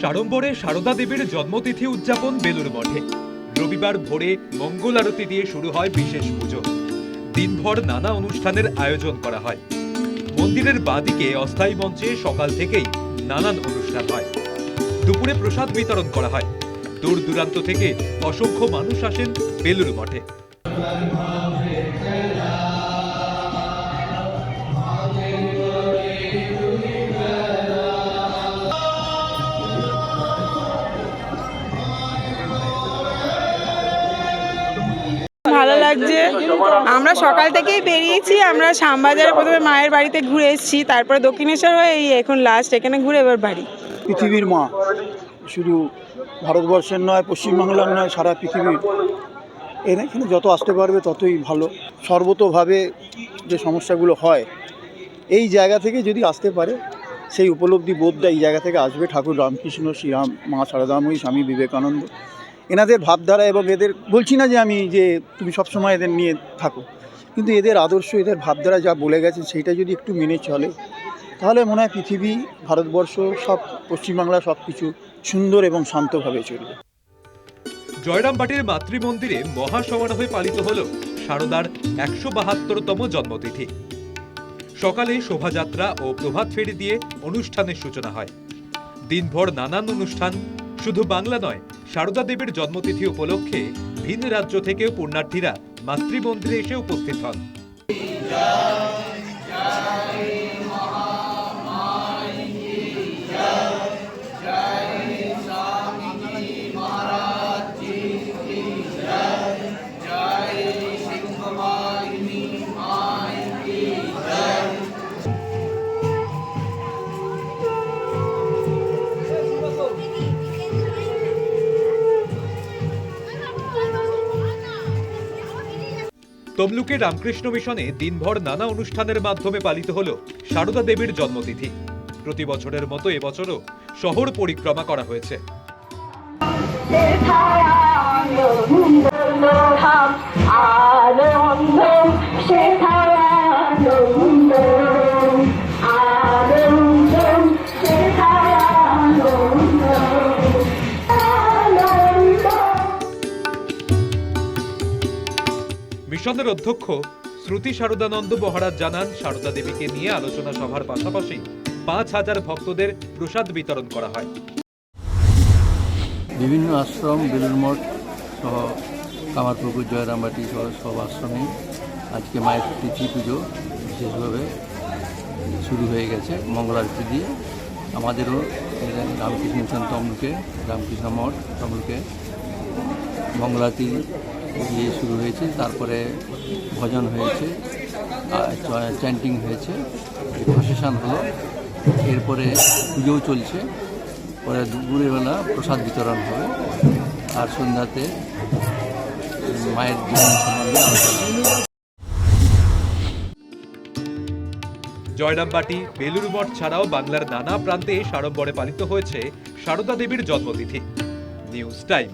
সাড়ম্বরে সারদা দেবীর জন্মতিথি উদযাপন বেলুর মঠে। রবিবার ভোরে মঙ্গল আরতি দিয়ে শুরু হয় বিশেষ পুজো। দিনভর নানা অনুষ্ঠানের আয়োজন করা হয়। মন্দিরের বাদিকে অস্থায়ী মঞ্চে সকাল থেকেই নানান অনুষ্ঠান হয়। দুপুরে প্রসাদ বিতরণ করা হয়। দূর দূরান্ত থেকে অসংখ্য মানুষ আসেন বেলুর মঠে। লাগছে। আমরা সকাল থেকেই বেরিয়েছি, আমরা শ্যামবাজারে প্রথমে মায়ের বাড়িতে ঘুরে এসেছি, তারপরে দক্ষিণেশ্বর হয়ে এই এখন লাস্ট এখানে ঘুরে এবার বাড়ি। পৃথিবীর মা, শুধু ভারতবর্ষের নয়, পশ্চিমবাংলার নয়, সারা পৃথিবীর। এখানে যত আসতে পারবে ততই ভালো। সর্বতোভাবে যে সমস্যাগুলো হয়, এই জায়গা থেকে যদি আসতে পারে, সেই উপলব্ধি বোধটা এই জায়গা থেকে আসবে। ঠাকুর রামকৃষ্ণ, শ্রীরাম, মা সারদাময়ী, স্বামী বিবেকানন্দ। এনাদের ভাবধারা এবং এদের বলছি না যে আমি যে তুমি সবসময় এদের নিয়ে থাকো। কিন্তু এদের আদর্শ, এদের ভাবধারা যা বলে গেছে সেইটা যদি একটু মেনে চলে, তাহলে মনে হয় পৃথিবী, ভারতবর্ষ, সব পশ্চিমবাংলা সব কিছু সুন্দর এবং শান্তভাবে চলবে। জয়রামবাটির মাতৃমন্দিরে মহাসমারোহে পালিত হল সারদার একশো বাহাত্তরতম জন্মতিথি। সকালে শোভাযাত্রা ও প্রভাত ফেরি দিয়ে অনুষ্ঠানের সূচনা হয়। দিনভর নানান অনুষ্ঠান শুধু বাংলা নয় সারদা দেবীর জন্মতিথি উপলক্ষে ভিন রাজ্য থেকে পুণ্যার্থীরা মাতৃমন্দিরে এসে উপস্থিত হন। তমলুকের রামকৃষ্ণ মিশনে দিনভর নানা অনুষ্ঠানের মাধ্যমে পালিত হল সারদা দেবীর জন্মতিথি। প্রতি বছরের মতো এবছরও শহর পরিক্রমা করা হয়েছে। আনন্দম মিশনের অধ্যক্ষ শ্রুতি শারদানন্দ মহারাজ জানান সারদা দেবীকে নিয়ে আলোচনা সভার পাশাপাশি পাঁচ হাজার ভক্তদের প্রসাদ বিতরণ করা হয়। বিভিন্ন আশ্রম বেলুর মঠ সহ কামারপুকুর, জয়রামবাটি সহ সব আশ্রমে আজকে মায়ের তিথি পুজো বিশেষভাবে শুরু হয়ে গেছে। মঙ্গলারতি দিয়ে আমাদেরও রামকৃষ্ণ মিশন তমলুকে, রামকৃষ্ণ মঠ তমলুকে মঙ্গলারতি দিয়ে শুরু হয়েছে, তারপরে ভজন হয়েছে চ্যান্টিং হয়েছে প্রসেশন হলো। এরপরে পুজোও চলছে, পরে দুপুরের বেলা প্রসাদ বিতরণ হবে, আর সন্ধ্যাতে মায়ের জীবন সম্বন্ধে আলোচনা। জয়রামবাটি, বেলুর মঠ ছাড়াও বাংলার নানা প্রান্তে সাড়ম্বরে পালিত হয়েছে সারদা দেবীর জন্মতিথি। News time.